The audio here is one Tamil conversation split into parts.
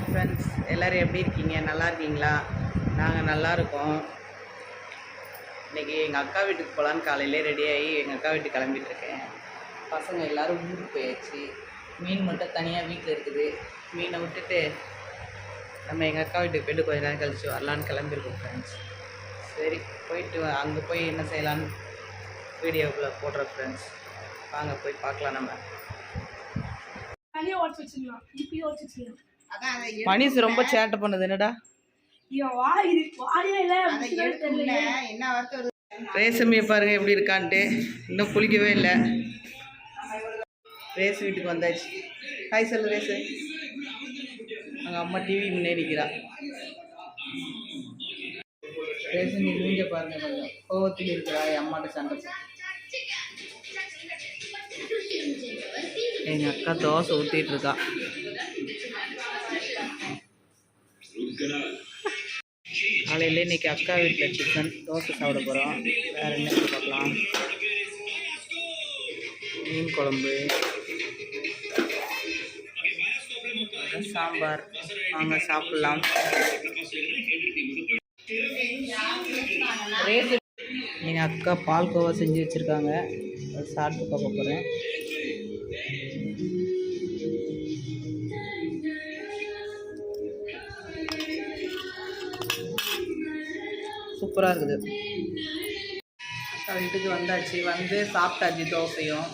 ஹாய் ஃப்ரெண்ட்ஸ் எல்லோரும் எப்படி இருக்கீங்க? நல்லா இருக்கீங்களா? நாங்கள் நல்லா இருக்கோம். இன்றைக்கி எங்கள் அக்கா வீட்டுக்கு போகலான்னு காலையிலே ரெடி ஆகி எங்கள் அக்கா வீட்டுக்கு கிளம்பிட்டுருக்கேன் பசங்க எல்லோரும் ஊருக்கு போயாச்சு. மீன் மட்டும் தனியாக வீட்டில் இருக்குது. மீனை விட்டுட்டு நம்ம எங்கள் அக்கா வீட்டுக்கு போயிட்டு கொஞ்ச நேரம் கழிச்சு வரலான்னு கிளம்பியிருக்கோம் ஃப்ரெண்ட்ஸ் சரி போயிட்டு அங்கே போய் என்ன செய்யலான்னு வீடியோக்குள்ளே போடுறோம் ஃப்ரெண்ட்ஸ் வாங்க போய் பார்க்கலாம் நம்ம. தனியா உடச்சு வச்சுக்கலாம் இப்பயும் உடச்சு வச்சுக்கலாம் மணிஷ் ரொம்ப சேட்டை பண்ணுது என்னடா? இவன் வா இது வாடியே இல்ல முசுகாடு தெரியல ரேசமியை பாருங்க எப்படி இருக்கான்ட்டு. இன்னும் குளிக்கவே இல்லை. ரேஸ் வீட்டுக்கு வந்தாச்சு. ஹாய் சொல்லு ரேசு. அங்கே அம்மா டிவி முன்னே நிற்கிறா ரேசு நீ மூஞ்ச பாருங்க. கோவத்தில் இருக்கிறா என் அம்மாட்ட சண்டை போட்டு. எங்க அக்கா தோசை ஊற்றிட்டு இருக்கா. காலையில் இன்னைக்கு அக்கா வீட்டில் சிக்கன் தோசை சாப்பிட போகிறோம் வேறு என்ன பார்க்கலாம் மீன் குழம்பு. சாம்பார். வாங்க சாப்பிட்லாம். நீங்கள் அக்கா பால்கோவா செஞ்சு வச்சுருக்காங்க. அதை சாப்பிட்டு பார்க்க போகிறேன் சூப்பராக இருக்குது அக்கா வீட்டுக்கு வந்தாச்சு. வந்து சாப்பிட்டாச்சு தோசையும்.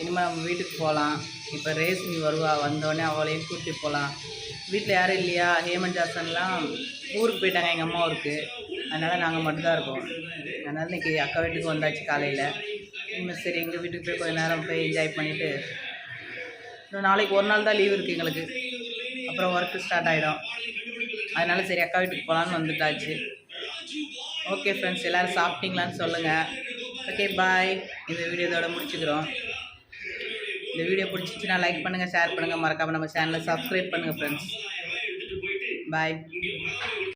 இனிமேல் நம்ம வீட்டுக்கு போகலாம் இப்போ ரேஸ்மி வருவா. வந்தோடனே அவளையும் கூட்டி போகலாம் வீட்டில் யாரும் இல்லையா? ஹேமந்த் ஜாசன்லாம் ஊருக்கு போயிட்டாங்க. எங்கள் அம்மா ஊருக்கு. அதனால் நாங்கள் மட்டும்தான் இருக்கோம். அதனால் இன்னைக்கு அக்கா வீட்டுக்கு வந்தாச்சு காலையில். இனிமேல் சரி எங்கள் வீட்டுக்கு போய் கொஞ்சம் நேரம் போய் என்ஜாய் பண்ணிவிட்டு இன்னும் நாளைக்கு ஒரு நாள் தான் லீவ் இருக்குது எங்களுக்கு. அப்புறம் ஒர்க்கு ஸ்டார்ட் ஆகிடும் அதனால் சரி அக்கா வீட்டுக்கு போகலான்னு வந்துட்டாச்சு. ஓகே ஃப்ரெண்ட்ஸ் எல்லோரும் சாப்பிட்டீங்களான்னு சொல்லுங்கள் ஓகே பாய் இந்த வீடியோ இதோட முடிச்சுக்கிறோம். இந்த வீடியோ பிடிச்சிச்சுன்னா லைக் பண்ணுங்கள் ஷேர் பண்ணுங்கள் மறக்காமல் நம்ம சேனலை சப்ஸ்கிரைப் பண்ணுங்கள் ஃப்ரெண்ட்ஸ் பாய்